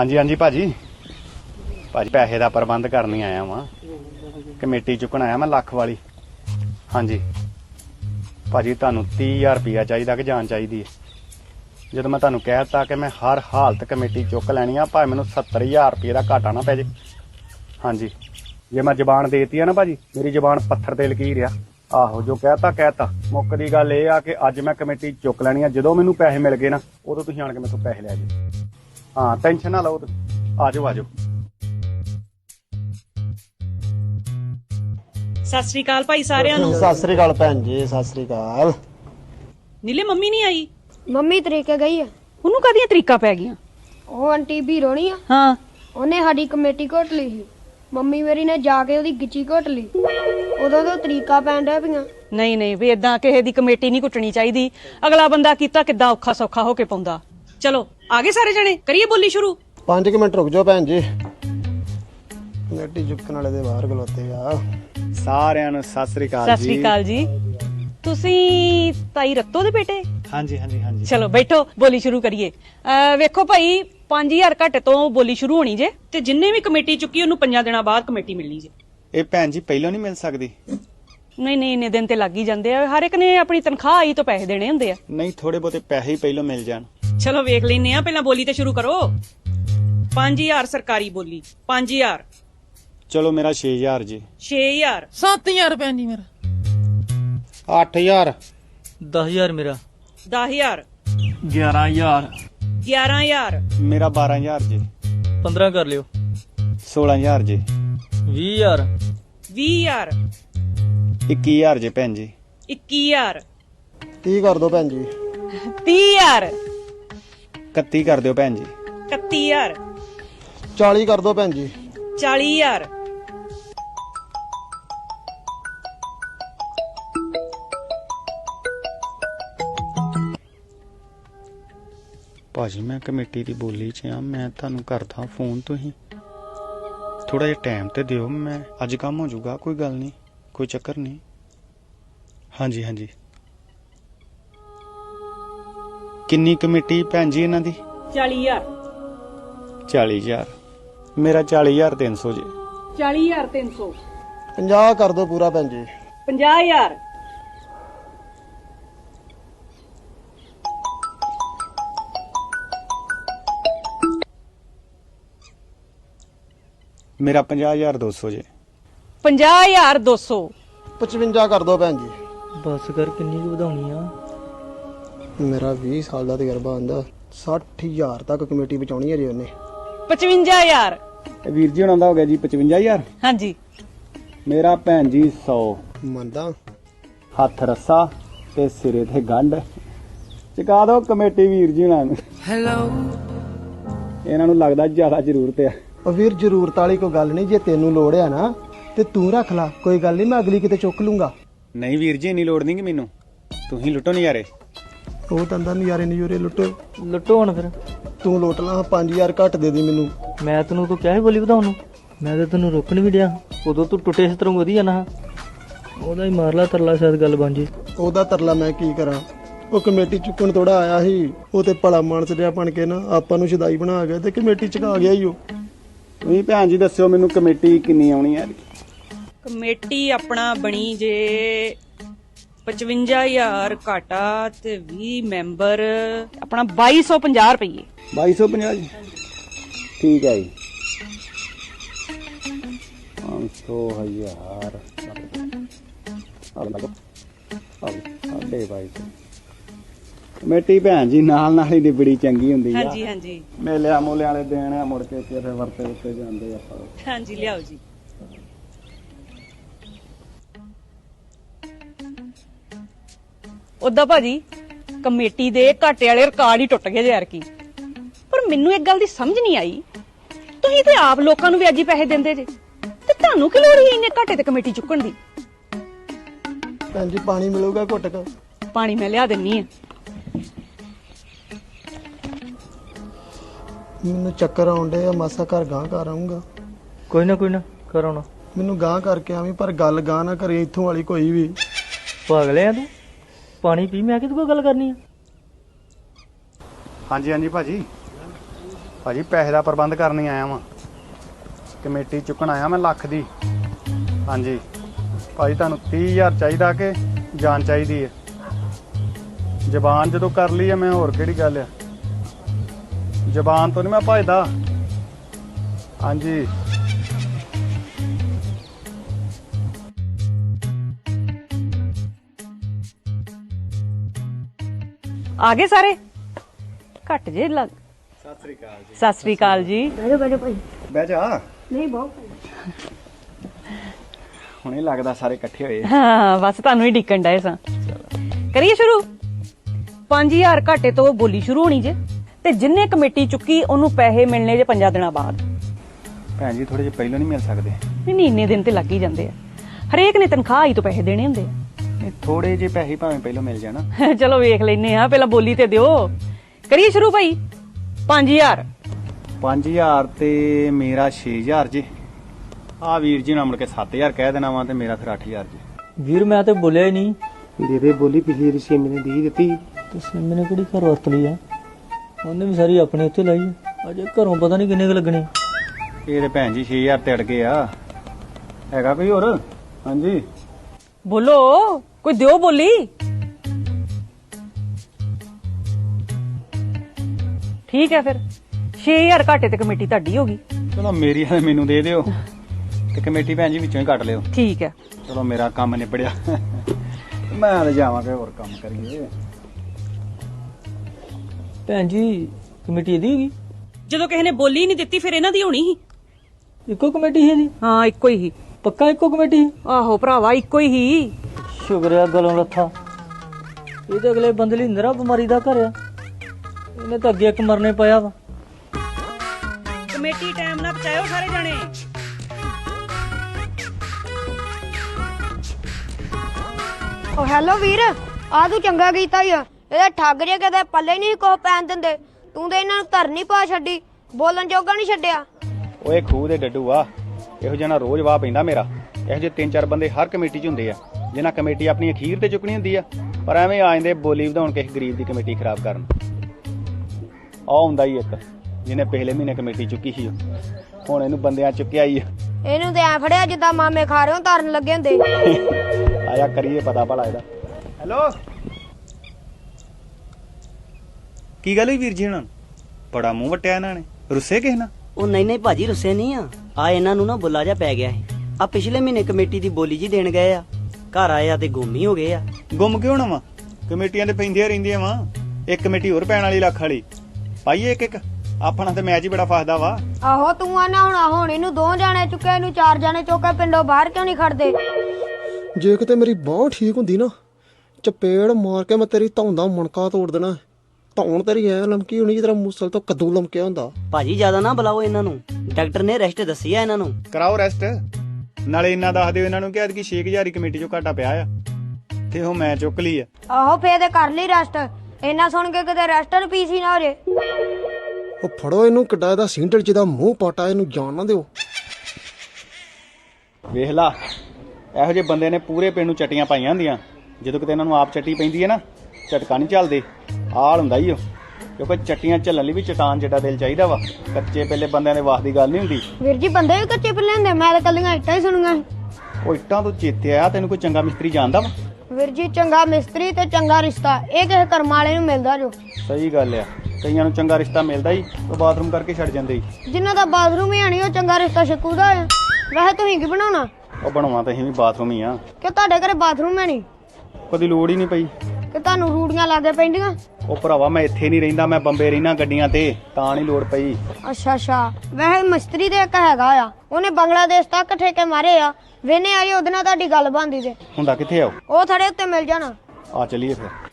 ਹਾਂਜੀ ਹਾਂਜੀ ਭਾਜੀ। ਭਾਜੀ, ਪੈਸੇ ਦਾ ਪ੍ਰਬੰਧ ਕਰਨ ਹੀ ਆਇਆ ਵਾਂ। ਕਮੇਟੀ ਚੁੱਕਣ ਆਇਆ ਮੈਂ ਲੱਖ ਵਾਲੀ। ਹਾਂਜੀ। ਭਾਜੀ, ਤੁਹਾਨੂੰ 30000 ਰੁਪਇਆ ਚਾਹੀਦਾ ਕਿ ਜਾਨ ਚਾਹੀਦੀ ਹੈ? ਜਦੋਂ ਮੈਂ ਤੁਹਾਨੂੰ ਕਹਿਤਾ ਕਿ ਮੈਂ ਹਰ ਹਾਲਤ ਕਮੇਟੀ ਚੁੱਕ ਲੈਣੀ ਆ, ਭਾਵੇਂ ਮੈਨੂੰ 70000 ਰੁਪਏ ਦਾ ਘਾਟਾ ਨਾ ਪੈ ਜੇ। ਹਾਂਜੀ। ਜੇ ਮੈਂ ਜ਼ਬਾਨ ਦੇਤੀ ਆ ਨਾ ਭਾਜੀ, ਮੇਰੀ ਜ਼ਬਾਨ ਪੱਥਰ ਤੇ ਲਕੀਰ ਆ। ਆਹੋ, ਜੋ ਕਹਿਤਾ ਕਹਿਤਾ। ਮੁੱਕ ਦੀ ਗੱਲ ਇਹ ਆ ਕਿ ਅੱਜ ਮੈਂ ਕਮੇਟੀ ਚੁੱਕ ਲੈਣੀ ਆ। ਜਦੋਂ ਮੈਨੂੰ ਪੈਸੇ ਮਿਲ ਗਏ ਨਾ, ਉਦੋਂ ਤੁਸੀਂ ਆਣ ਕੇ ਮੇਰੇ ਪੈਸੇ ਲੈ ਜਾਓ। ਹਾਂ ਟੈਨਸ਼ਨ ਨਾ ਲਓ ਤੁਸੀਂ ਆ ਜਾਓ ਆ ਜਾਓ। ਸਤਿ ਸ੍ਰੀ ਅਕਾਲ ਭਾਈ ਸਾਰਿਆਂ ਨੂੰ। ਸਤਿ ਸ੍ਰੀ ਅਕਾਲ ਭੈਣ ਜੀ ਸਤਿ ਸ੍ਰੀ ਅਕਾਲ। ਨੀਲੇ ਮੰਮੀ ਨਹੀਂ ਆਈ? ਮੰਮੀ ਤਰੀਕੇ ਗਈ ਆ। ਉਹਨੂੰ ਕਾਹਦੀਆਂ ਤਰੀਕਾ ਪੈ ਗਈਆਂ? ਉਹ ਆਂਟੀ ਬੀਰੋਣੀ ਆ। ਹਾਂ। ਉਹਨੇ ਸਾਡੀ ਕਮੇਟੀ ਘੋਟ ਲਈ ਸੀ। ਮੰਮੀ ਮੇਰੀ ਨੇ ਜਾ ਕੇ ਉਹਦੀ ਗਿੱਚੀ ਘੋਟ ਲਈ। ਉਦੋਂ ਤੋਂ ਤਰੀਕਾ ਪੈਣ ਡਿਆ ਪਈਆਂ। ਨਹੀਂ ਨਹੀਂ ਵੀ ਇਦਾਂ ਕਿਸੇ ਦੀ ਕਮੇਟੀ ਨਹੀਂ ਕੁੱਟਣੀ ਚਾਹੀਦੀ। ਅਗਲਾ ਬੰਦਾ ਕੀਤਾ ਕਿੱਦਾਂ ਔਖਾ ਸੌਖਾ ਹੋ ਕੇ ਪਾਉਂਦਾ। ਚਲੋ ਆਗੇ ਸਾਰੇ ਜਣੇ? ਕਰੀਏ ਬੋਲੀ ਸ਼ੁਰੂ? 5 ਕੁ ਮਿੰਟ ਰੁਕ ਜਾਓ ਭੈਣ ਜੀ। ਕਮੇਟੀ ਚੁੱਕਣ ਵਾਲੇ ਦੇ ਬਾਹਰ ਖਲੋਤੇ ਆ। ਸਾਰਿਆਂ ਨੂੰ ਸਤਿ ਸ੍ਰੀ ਅਕਾਲ ਜੀ ਸਤਿ ਸ੍ਰੀ ਅਕਾਲ ਜੀ। ਤੁਸੀਂ ਤਾਈ ਰੱਤੋ ਦੇ ਬੇਟੇ? ਹਾਂਜੀ ਹਾਂਜੀ ਹਾਂਜੀ। ਚਲੋ ਬੈਠੋ ਬੋਲੀ ਸ਼ੁਰੂ ਕਰੀਏ। ਅਹ ਵੇਖੋ ਭਾਈ 5000 ਘੱਟ ਤੋਂ ਬੋਲੀ ਸ਼ੁਰੂ ਹੋਣੀ ਜੇ ਤੇ ਜਿੰਨੇ ਵੀ ਕਮੇਟੀ ਚੁੱਕੀ ਉਹਨੂੰ ਪੰਜਾਂ ਦਿਨਾਂ ਬਾਅਦ ਕਮੇਟੀ ਮਿਲਣੀ ਜੇ। ਇਹ ਭੈਣ ਜੀ ਪਹਿਲਾਂ ਨਹੀਂ ਮਿਲ ਸਕਦੀ? ਨਹੀਂ ਨਹੀਂ ਇੰਨੇ ਦਿਨ ਤੇ ਲੱਗ ਹੀ ਜਾਂਦੇ ਆ। ਹਰ ਇੱਕ ਨੇ ਆਪਣੀ ਤਨਖਾਹ ਆਈ ਤੋਂ ਪੈਸੇ ਦੇਣੇ ਹੁੰਦੇ ਆ। ਨਹੀਂ ਥੋੜੇ ਬਹੁਤੇ ਪੈਸੇ ਹੀ ਪਹਿਲਾਂ ਮਿਲ ਜਾਣ। ਚਲੋ ਵੇਖ ਲੈਨੇ ਆ ਪਹਿਲਾਂ ਬੋਲੀ ਤੇ ਸ਼ੁਰੂ ਕਰੋ। 5000 ਸਰਕਾਰੀ ਬੋਲੀ 5000 ਚਲੋ ਮੇਰਾ 6000 ਜੀ। 6000 7000 ਭੈਣ ਜੀ ਮੇਰਾ। 8000 10000 ਮੇਰਾ। 10000 11000 11000 ਮੇਰਾ 12000 ਜੀ। 15 ਕਰ ਲਿਓ। 16000 ਜੀ। 20000 20000 21000 ਜੀ ਭੈਣ ਜੀ। 21000 30 ਕਰ ਦਿਓ ਭੈਣ ਜੀ। 30000 31 ਕਰ ਦਿਓ ਭੈਣ ਜੀ। 31000 40 ਕਰ ਦਿਓ ਭੈਣ ਜੀ। 40000 ਭਾਜੀ ਮੈਂ ਕਮੇਟੀ ਦੀ ਬੋਲੀ 'ਚ ਆ। ਮੈਂ ਤੁਹਾਨੂੰ ਕਰਦਾ ਫੋਨ ਤੁਸੀਂ। ਥੋੜਾ ਜਿਹਾ ਟਾਈਮ ਤੇ ਦਿਓ। ਮੈਂ ਅੱਜ ਕੰਮ ਹੋ ਜਾਊਗਾ ਕੋਈ ਗੱਲ ਨਹੀਂ ਕੋਈ ਚੱਕਰ ਨਹੀਂ। ਹਾਂਜੀ ਹਾਂਜੀ। ਕਿੰਨੀ ਕਮੇਟੀ ਭੈਣ ਜੀ ਇਹਨਾਂ ਦੀ? 40000 40000 ਮੇਰਾ 40300 ਜੀ। 40300 50 ਕਰ ਦਿਓ ਪੂਰਾ ਭੈਣ ਜੀ। 50000 ਮੇਰਾ 50200 ਜੀ। 50200 55 ਕਰ ਦਿਓ ਭੈਣ ਜੀ। ਬਸ ਕਰ ਕਿੰਨੀ ਕੁ ਵਧਾਉਣੀ ਆ? ਮੇਰਾ 20 ਸਾਲ ਦਾ ਤਜਰਬਾ ਆਂਦਾ। 60000 ਤੱਕ ਕਮੇਟੀ ਬਚਾਉਣੀ ਹੈ ਜੀ ਉਹਨੇ। 55000 ਵੀਰ ਜੀ ਹੁਣਾਂ ਦਾ ਹੋ ਗਿਆ ਜੀ 55000 ਹਾਂਜੀ। ਮੇਰਾ ਭੈਣ ਜੀ 100 ਮੰਨਦਾ। ਹੱਥ ਰੱਸਾ ਤੇ ਸਿਰੇ ਤੇ ਗੰਢ। ਚੁਕਾ ਦਿਓ ਕਮੇਟੀ ਵੀਰ ਜੀ ਹੁਣਾਂ ਨੂੰ। ਹੈਲੋ ਇਹਨਾਂ ਨੂੰ ਲੱਗਦਾ ਜ਼ਿਆਦਾ ਜ਼ਰੂਰਤ ਆ। ਉਹ ਵੀਰ ਜ਼ਰੂਰਤ ਵਾਲੀ ਕੋਈ ਗੱਲ ਨਹੀਂ ਜੇ ਤੈਨੂੰ ਲੋੜ ਆ ਨਾ ਤੇ ਤੂੰ ਰੱਖ ਲੈ। ਕੋਈ ਗੱਲ ਨਹੀਂ ਮੈਂ ਅਗਲੀ ਕਿਤੇ ਚੁੱਕ ਲੂੰਗਾ। ਨਹੀਂ ਵੀਰ ਜੀ ਇੰਨੀ ਲੋੜ ਨਹੀਂ ਕਿ ਮੈਨੂੰ। ਤੁਸੀਂ ਲੁੱਟੋ ਨਜ਼ਾਰੇ। ਉਹ ਤੰਦਾ ਨਜ਼ਾਰੇ ਨਜ਼ੂਰੇ ਲੁੱਟੋ। ਲੁੱਟੋ ਹੁਣ ਫਿਰ। ਤੂੰ ਲੁੱਟ ਲਾ 5000 ਘੱਟ ਦੇ ਦੀ ਮੈਨੂੰ। ਮੈਂ ਤੈਨੂੰ ਤੂੰ ਕਿਹਾ ਸੀ ਬੋਲੀ ਵਧਾਉਣ ਨੂੰ। ਮੈਂ ਤਾਂ ਤੈਨੂੰ ਰੋਕਣ ਵੀ ਡਿਆ। ਉਦੋਂ ਤੂੰ ਟੁੱਟੇ ਇਸ ਤਰ੍ਹਾਂ ਵਧੀਆ ਨਾ। ਉਹਦਾ ਹੀ ਮਾਰ ਲਾ ਤਰਲਾ ਸ਼ਾਇਦ ਗੱਲ ਬਣ ਜੇ। ਉਹਦਾ ਤਰਲਾ ਮੈਂ ਕੀ ਕਰਾਂ? ਉਹ ਕਮੇਟੀ ਚੁੱਕਣ ਥੋੜਾ ਆਇਆ ਸੀ। ਉਹ ਤੇ ਭਲਾ ਮਾਨਸ ਜਿਹਾ ਬਣ ਕੇ ਨਾ ਆਪਾਂ ਨੂੰ ਸ਼ਦਾਈ ਬਣਾ ਗਿਆ ਤੇ ਕਮੇਟੀ ਚੁਕਾ ਗਿਆ ਹੀ ਉਹ। ਤੁਸੀਂ ਭੈਣ ਜੀ ਦੱਸਿਓ ਮੈਨੂੰ ਕਮੇਟੀ ਕਿੰਨੀ ਆਉਣੀ ਹੈ। ਕਮੇਟੀ ਆਪਣਾ ਬਣੀ ਜੇ 55000 ਘਾਟਾ ਤੇ 20 ਮੈਂਬਰ ਆਪਣਾ 2250 ਰੁਪਏ 2250 ਜੀ? ਠੀਕ ਹੈ ਜੀ। 500 ਹਜ਼ਾਰ। ਸਾਡੇ ਬਾਈ ਕਮੇਟੀ ਭੈਣ ਜੀ ਨਾਲ ਨਾਲ ਹੀ ਬੜੀ ਚੰਗੀ ਹੁੰਦੀ ਆ। ਹਾਂਜੀ ਹਾਂਜੀ। ਮੇਲਿਆਂ ਮੋਲਿਆਂ ਵਾਲੇ ਦੇਣ ਆ ਮੁੜ ਕੇ ਕਿਸੇ ਵਰਤੇ ਉੱਤੇ ਜਾਂਦੇ ਆਪਾਂ। ਹਾਂਜੀ ਲਿਆਓ ਜੀ। ਉਦਾਂ ਭਾਜੀ ਕਮੇਟੀ ਦੇ ਘਾਟੇ ਵਾਲੇ ਰਿਕਾਰਡ ਹੀ ਟੁੱਟ ਗਏ ਯਾਰ ਕੀ ਪਰ ਮੈਨੂੰ ਇੱਕ ਗੱਲ ਦੀ ਸਮਝ ਨਹੀਂ ਆਈ। ਤੁਸੀਂ ਤੇ ਆਪ ਲੋਕਾਂ ਨੂੰ ਵਿਆਜੀ ਪੈਸੇ ਦਿੰਦੇ ਜੇ। ਤੇ ਤੁਹਾਨੂੰ ਕੀ ਲੋੜ ਹੀ ਇੰਨੇ ਘਾਟੇ ਤੇ ਕਮੇਟੀ ਚੁੱਕਣ ਦੀ? ਭੈਣ ਜੀ ਪਾਣੀ ਮਿਲੂਗਾ ਘੁੱਟ ਕੇ? ਪਾਣੀ ਮੈਂ ਲਿਆ ਦਿੰਨੀ ਆ। ਮੈਨੂੰ ਚੱਕਰ ਆਉਂਦੇ ਆ ਮਾਸਾ ਘਰ ਗਾਂ ਕਰ ਆਉਂਗਾ ਕੋਈ ਨਾ ਕੋਈ ਨਾ ਕਰਾਉਣਾ ਮੈਨੂੰ ਗਾਂ ਕਰਕੇ ਆਵੀਂ ਪਰ ਗੱਲ ਗਾਂ ਨਾ ਕਰੇ ਇੱਥੋਂ ਵਾਲੀ ਕੋਈ ਵੀ। ਪਾਗਲੇ ਆ ਤੂੰ? ਪਾਣੀ ਪੀ, ਮੈਂ ਕਿਹਦੇ ਕੋਲ ਗੱਲ ਕਰਨੀ ਆ? ਹਾਂਜੀ ਹਾਂਜੀ ਭਾਜੀ। ਭਾਜੀ, ਪੈਸੇ ਦਾ ਪ੍ਰਬੰਧ ਕਰਨ ਹੀ ਆਇਆ ਵਾਂ। ਕਮੇਟੀ ਚੁੱਕਣ ਆਇਆ ਮੈਂ ਲੱਖ ਦੀ। ਹਾਂਜੀ। ਭਾਜੀ, ਤੁਹਾਨੂੰ 30000 ਚਾਹੀਦਾ ਕਿ ਜਾਨ ਚਾਹੀਦੀ ਹੈ ਜ਼ਬਾਨ ਜਦੋਂ ਕਰ ਲਈ ਹੈ ਮੈਂ ਹੋਰ ਕਿਹੜੀ ਗੱਲ ਆ? ਜ਼ਬਾਨ ਤੋਂ ਨਹੀਂ ਮੈਂ ਭਜਦਾ। ਹਾਂਜੀ। ਆ ਗਏ ਸਾਰੇ? ਘੱਟ ਜੇ ਲੱਗ। ਸਤਿ ਸ੍ਰੀ ਅਕਾਲ ਜੀ। ਸਤਿ ਸ੍ਰੀ ਅਕਾਲ ਜੀ। ਬੈਠੋ ਬੈਠੋ ਭਾਈ। ਬਹਿ ਜਾ। ਨਹੀਂ ਬਹੁਤ ਹੁਣੇ ਲੱਗਦਾ ਸਾਰੇ ਇਕੱਠੇ ਹੋਏ। ਆ। ਹਾਂ ਬਸ ਤੁਹਾਨੂੰ ਹੀ ਡਿੱਕਣ ਡਏ ਸਾਂ। ਕਰੀਏ ਸ਼ੁਰੂ? 5000 ਘਾਟੇ ਤੋਂ ਬੋਲੀ ਸ਼ੁਰੂ ਹੋਣੀ ਜੇ। ਤੇ ਜਿੰਨੇ ਕਮੇਟੀ ਚੁੱਕੀ ਉਹਨੂੰ ਪੈਸੇ ਮਿਲਣੇ ਜੇ ਪੰਜਾਂ ਦਿਨਾਂ ਬਾਅਦ। ਭੈਣ ਜੀ ਥੋੜੇ ਜਿਹਾ ਪਹਿਲਾਂ ਨਹੀਂ ਮਿਲ ਸਕਦੇ। ਨਹੀਂ ਨਹੀਂ ਇੰਨੇ ਦਿਨ ਤੇ ਲੱਗ ਹੀ ਜਾਂਦੇ ਆ। ਹਰੇਕ ਨੇ ਤਨਖਾਹ ਹੀ ਤੋਂ ਪੈਸੇ ਦੇਣੇ ਹੁੰਦੇ ਨਹੀਂ ਥੋੜੇ ਜਿਹੇ ਪੈਸੇ ਭਾਵੇਂ ਪਹਿਲਾਂ ਮਿਲ ਜਾਣ। ਚਲੋ ਵੇਖ ਲੈਨੇ ਆ ਪਹਿਲਾਂ ਬੋਲੀ ਤੇ ਦਿਓ। ਕਰੀਏ ਸ਼ੁਰੂ ਭਾਈ। 5000 5000 ਤੇ ਮੇਰਾ 6000 ਜੀ। ਆ ਵੀਰ ਜੀ ਨਾਲ ਮੁੜ ਕੇ 7000 ਕਹਿ ਦੇਣਾ ਵਾ ਤੇ ਮੇਰਾ ਫਿਰ 8000 ਜੀ। ਵੀਰ ਮੈਂ ਤੇ ਬੋਲਿਆ ਹੀ ਨਹੀਂ। ਦੇ ਦੇ ਬੋਲੀ ਪਿਛਲੀ ਵਾਰੀ ਛੇ ਮਹੀਨੇ ਦੀ ਦਿੱਤੀ। ਤੇ ਸਿੰਮੀ ਨੇ ਕਿਹੜੀ ਘਰ ਵਰਤ ਲਈ ਆ? ਉਹਨੇ ਵੀ ਸਾਰੀ ਆਪਣੀ ਉੱਥੇ ਲਾਈ ਆ। ਅਜੇ ਘਰੋਂ ਪਤਾ ਨਹੀਂ ਕਿੰਨੇ ਕੁ ਲੱਗਣੇ। ਇਹ ਤੇ ਭੈਣ ਜੀ 6000 ਤੇ ਅੜ ਗਏ ਆ। ਹੈਗਾ ਕੋਈ ਹੋਰ? ਹਾਂਜੀ। ਬੋਲੋ ਕੋਈ ਦਿਓ ਬੋਲੀ। ਠੀਕ ਹੈ ਫਿਰ 6000 ਘਾਟੇ ਤੇ ਕਮੇਟੀ ਤੁਹਾਡੀ ਹੋ ਗਈ। ਚਲੋ ਮੇਰੀ ਆ ਮੈਨੂੰ ਦੇ ਦਿਓ ਤੇ ਕਮੇਟੀ ਭੈਣ ਜੀ ਵਿੱਚੋਂ ਹੀ ਕੱਟ ਲਿਓ। ਠੀਕ ਹੈ। ਚਲੋ ਮੇਰਾ ਕੰਮ ਨਿਬੜਿਆ। ਮੈਂ ਤੇ ਜਾਵਾਂਗੇ ਹੋਰ ਕੰਮ ਕਰੀਏ। ਭੈਣ ਜੀ ਕਮੇਟੀ ਇਹਦੀ ਹੈਗੀ ਜਦੋਂ ਕਿਸੇ ਨੇ ਬੋਲੀ ਨਹੀਂ ਦਿੱਤੀ ਫਿਰ ਇਹਨਾਂ ਦੀ ਹੋਣੀ ਸੀ ਇੱਕੋ ਕਮੇਟੀ ਹੈ ਜੀ? ਹਾਂ ਇੱਕੋ ਹੀ ਸੀ। ਪੱਕਾ ਇੱਕੋ ਕਮੇਟੀ? ਆਹੋ ਭਰਾਵਾ ਇੱਕੋ ਹੀ। ਸੀ। ਸ਼ੁਕਰਿਆ ਗਲੋਂ ਲੱਥਾ। ਇਹ ਤਾਂ ਅਗਲੇ ਬੰਦੇ ਲਈ ਨਰਾ ਬਿਮਾਰੀ ਦਾ ਘਰ ਆ। ਇਹਨੇ ਤਾਂ ਅੱਗੇ ਇੱਕ ਮਰਨੇ ਪਿਆ ਵਾ। ਕਮੇਟੀ ਟਾਈਮ ਨਾਲ ਪਚਾਇਓ ਸਾਰੇ ਜਣੇ। ਓ ਹੈਲੋ ਵੀਰ ਆ ਤੂੰ ਚੰਗਾ ਕੀਤਾ ਈ ਆ। ਇਹਦੇ ਠੱਗ ਜੇ ਕਿਤੇ ਪੱਲੇ ਨਹੀਂ ਕੋ ਪੈਣ ਦਿੰਦੇ। ਤੂੰ ਤੇ ਇਹਨਾਂ ਨੂੰ ਧਰਨੀ ਪਾ ਛੱਡੀ। ਬੋਲਣ ਜੋਗਾ ਨਹੀਂ ਛੱਡਿਆ। ਓਏ ਖੂਹ ਦੇ ਡੱਡੂ ਆ। ਇਹੋ ਜਿਹਾ ਨਾ ਰੋਜ਼ ਵਾਹ ਪੈਂਦਾ ਮੇਰਾ। ਇਹੋ ਜਿਹੇ ਤਿੰਨ ਚਾਰ ਬੰਦੇ ਹਰ ਕਮੇਟੀ 'ਚ ਹੁੰਦੇ ਆ। ਜਿਨ੍ਹਾਂ ਕਮੇਟੀ ਆਪਣੀ ਅਖੀਰ ਤੇ ਚੁੱਕਣੀ ਹੁੰਦੀ ਆ ਪਰ ਐਵੇਂ ਆ ਜਾਂਦੇ ਬੋਲੀ ਵਧਾਉਣ ਕਿਸੇ ਗਰੀਬ ਦੀ ਕਮੇਟੀ ਖਰਾਬ ਕਰਨ। ਆ ਹੁੰਦਾ ਹੀ ਇੱਕ ਜਿਹਨੇ ਪਹਿਲੇ ਮਹੀਨੇ ਕਮੇਟੀ ਚੁੱਕੀ ਸੀ। ਹੁਣ ਇਹਨੂੰ ਬੰਦਿਆਂ ਚੁੱਕਿਆ ਹੀ ਆ। ਇਹਨੂੰ ਤੇ ਐ ਫੜਿਆ ਜਿੱਦਾਂ ਮਾਮੇ ਖਾ ਰਹੇ ਹੋ ਧਰਨ ਲੱਗੇ ਹੁੰਦੇ। ਆਇਆ ਕਰੀਏ ਪਤਾ ਭਲਾ ਇਹਦਾ। ਹੈਲੋ? ਕੀ ਗੱਲ ਹੋਈ ਵੀਰ ਜੀ ਹਣਾ? ਬੜਾ ਮੂੰਹ ਵਟਿਆ ਇਹਨਾਂ ਨੇ। ਰੁੱਸੇ ਕਿਸ ਨਾਲ? ਉਹ ਨਹੀਂ ਨਹੀਂ ਭਾਜੀ ਰੁੱਸੇ ਨਹੀਂ ਆ। ਆ ਇਹਨਾਂ ਨੂੰ ਨਾ ਬੁੱਲਾ ਜਾ ਪੈ ਗਿਆ ਹੈ ਆ ਪਿਛਲੇ ਮਹੀਨੇ ਕਮੇਟੀ ਦੀ ਬੋਲੀ ਜੀ ਦੇਣ ਗਏ ਆ। ਘਰ ਆਏ ਆ ਤੇ ਗੁੰਮ ਹੀ ਹੋ ਗਏ ਆ। ਗੁੰਮ ਕਿਉਂ ਨਾ ਵਾ? ਕਮੇਟੀਆਂ ਤੇ ਪੈਂਦੀਆਂ ਰਹਿੰਦੀਆਂ ਵਾ। ਇੱਕ ਕਮੇਟੀ ਹੋਰ ਪੈਣ ਵਾਲੀ ਲੱਖ ਵਾਲੀ। ਪਾਈਏ ਇੱਕ ਇੱਕ ਆਪਣਾ ਤੇ ਮੈਚ ਹੀ ਬੜਾ ਫਸਦਾ ਵਾ। ਆਹੋ ਤੂੰ ਆਣਾ ਹੁਣ ਹੁਣ ਇਹਨੂੰ ਦੋ ਜਾਣੇ ਚੁੱਕੇ ਇਹਨੂੰ ਚਾਰ ਜਾਣੇ ਚੁੱਕੇ ਪਿੰਡੋਂ ਬਾਹਰ ਕਿਉਂ ਨਹੀਂ ਖੜਦੇ? ਜੇ ਕਿਤੇ ਮੇਰੀ ਬਾਹ ਠੀਕ ਹੁੰਦੀ ਨਾ ਚਪੇੜ ਮਾਰ ਕੇ ਮੈਂ ਤੇਰੀ ਧੌਣ ਦਾ ਮਣਕਾ ਤੋੜ ਦੇਣਾ। ਧੌਣ ਤੇਰੀ ਐ ਲਮਕੀ ਹੋਣੀ ਜਿਹੜਾ ਮੂਸਲ ਤੋਂ ਕੱਦੂ ਲਮਕਿਆ ਹੁੰਦਾ। ਭਾਜੀ ਜ਼ਿਆਦਾ ਨਾ ਬੁਲਾਓ ਇਹਨਾਂ ਨੂੰ। ਡਾਕਟਰ ਨੇ ਰੈਸਟ ਦੱਸੀ ਆ ਇਹਨਾਂ ਨੂੰ। ਕਰਾਓ ਰੈਸਟ। ਨਾਲੇ ਇੰਨਾ ਦੱਸ ਦਿਓ ਇਹਨਾਂ ਨੂੰ ਕਿ ਐਤਕੀ 6000 ਦੀ ਕਮੇਟੀ ਚੋਂ ਘਾਟਾ ਪਿਆ ਆ। ਤੇ ਉਹ ਮੈਂ ਚੁੱਕ ਲਈ ਆ। ਆਹੋ ਫੇਰ ਤੇ ਕਰ ਲਈ ਰੈਸਟ। ਇਹਨਾਂ ਸੁਣ ਕੇ ਕਿਤੇ ਰੈਸਟਰ ਪੀਸੀ ਨਾ ਹੋ ਜੇ। ਉਹ ਫੜੋ ਇਹਨੂੰ ਕਿੱਡਾ ਇਹਦਾ ਸਿੰਡਲ ਜਿਹਦਾ ਮੂੰਹ ਪਾਟਾ ਇਹਨੂੰ ਜਾਣ ਨਾ ਦਿਓ। ਵੇਖ ਲਾ ਇਹੋ ਜਿਹੇ ਬੰਦੇ ਨੇ ਪੂਰੇ ਪਿੰਡ ਨੂੰ ਚਟੀਆਂ ਪਾਈਆਂ ਹੁੰਦੀਆਂ। ਜਦੋਂ ਕਿਤੇ ਇਹਨਾਂ ਨੂੰ ਆਪ ਚੱਟੀ ਪੈਂਦੀ ਹੈ ਨਾ ਝਟਕਾ ਨਹੀਂ ਚੱਲਦੇ। ਆਲ ਹੁੰਦਾ ਹੀ ਉਹ ਕਿਉਂਕਿ ਚੱਟੀਆਂ ਝੱਲਣ ਲਈ ਵੀ ਚਟਾਨ ਜਿੱਡਾ ਦਿਲ ਚਾਹੀਦਾ ਵਾ। ਕੱਚੇ ਪਹਿਲੇ ਬੰਦਿਆਂ ਦੇ ਵਾਸ ਦੀ ਗੱਲ ਨਹੀਂ ਹੁੰਦੀ। ਵੀਰ ਜੀ ਬੰਦੇ ਵੀ ਕੱਚੇ ਪੱਲੇ ਹੁੰਦੇ ਮੈਂ ਤਾਂ ਕੱਲੀਆਂ ਇੱਟਾਂ ਹੀ ਸੁਣੀਆਂ। ਉਹ ਇੱਟਾਂ ਤੋਂ ਚੇਤੇ ਆਇਆ ਤੈਨੂੰ ਕੋਈ ਚੰਗਾ ਮਿਸਤਰੀ ਜਾਣਦਾ ਵਾ? ਵੀਰ ਜੀ ਚੰਗਾ ਮਿਸਤਰੀ ਤੇ ਚੰਗਾ ਰਿਸ਼ਤਾ। ਇਹ ਕਿਸੇ ਕਰਮ ਵਾਲੇ ਨੂੰ ਮਿਲਦਾ ਜੋ। ਸਹੀ ਗੱਲ ਆ। ਕਈਆਂ ਨੂੰ ਚੰਗਾ ਰਿਸ਼ਤਾ ਮਿਲਦਾ ਹੀ ਉਹ ਬਾਥਰੂਮ ਕਰਕੇ ਛੱਡ ਜਾਂਦੇ ਹੀ ਜਿਨ੍ਹਾਂ ਦਾ ਬਾਥਰੂਮ ਹੀ ਆਣੀ ਉਹ ਚੰਗਾ ਰਿਸ਼ਤਾ ਸ਼ਕੂਦਾ ਹੈ ਵੈਸੇ ਤੁਸੀਂ ਕੀ ਬਣਾਉਣਾ? ਉਹ ਬਣਵਾ ਤਾਂ ਅਸੀਂ ਵੀ ਬਾਥਰੂਮ ਹੀ ਆ। ਕਿ ਤੁਹਾਡੇ ਘਰੇ ਬਾਥਰੂਮ ਹੈ ਨਹੀਂ ਕਦੀ ਲੋੜ ਹੀ ਨਹੀਂ ਪਈ। ਤੁਹਾਨੂੰ ਰੂੜੀਆਂ ਲਾਗੇ ਪੈਂਦੀਆਂ? ਉਹ ਭਰਾਵਾ ਮੈਂ ਇੱਥੇ ਨਹੀਂ ਰਹਿੰਦਾ ਮੈਂ ਬੰਬੇ ਰਹਿਣਾ ਗੱਡੀਆਂ ਤੇ ਤਾਂ ਨਹੀਂ ਲੋੜ ਪਈ। ਅੱਛਾ ਅੱਛਾ। ਵੈਸੇ ਮਿਸਤਰੀ ਤੇ ਇੱਕ ਹੈਗਾ ਆ। ਉਹਨੇ ਬੰਗਲਾਦੇਸ਼ ਤੱਕ ਠੇਕੇ ਮਾਰੇ ਆ। ਵੇਨੇ ਆਏ ਉਹਦੇ ਨਾਲ ਤੁਹਾਡੀ ਗੱਲ ਬੰਦੀ ਤੇ। ਹੁੰਦਾ ਕਿੱਥੇ ਆ ਉਹ? ਉਹ ਥੜੇ ਉੱਤੇ ਮਿਲ ਜਾਣਾ। ਆ ਚਲੀਏ ਫਿਰ।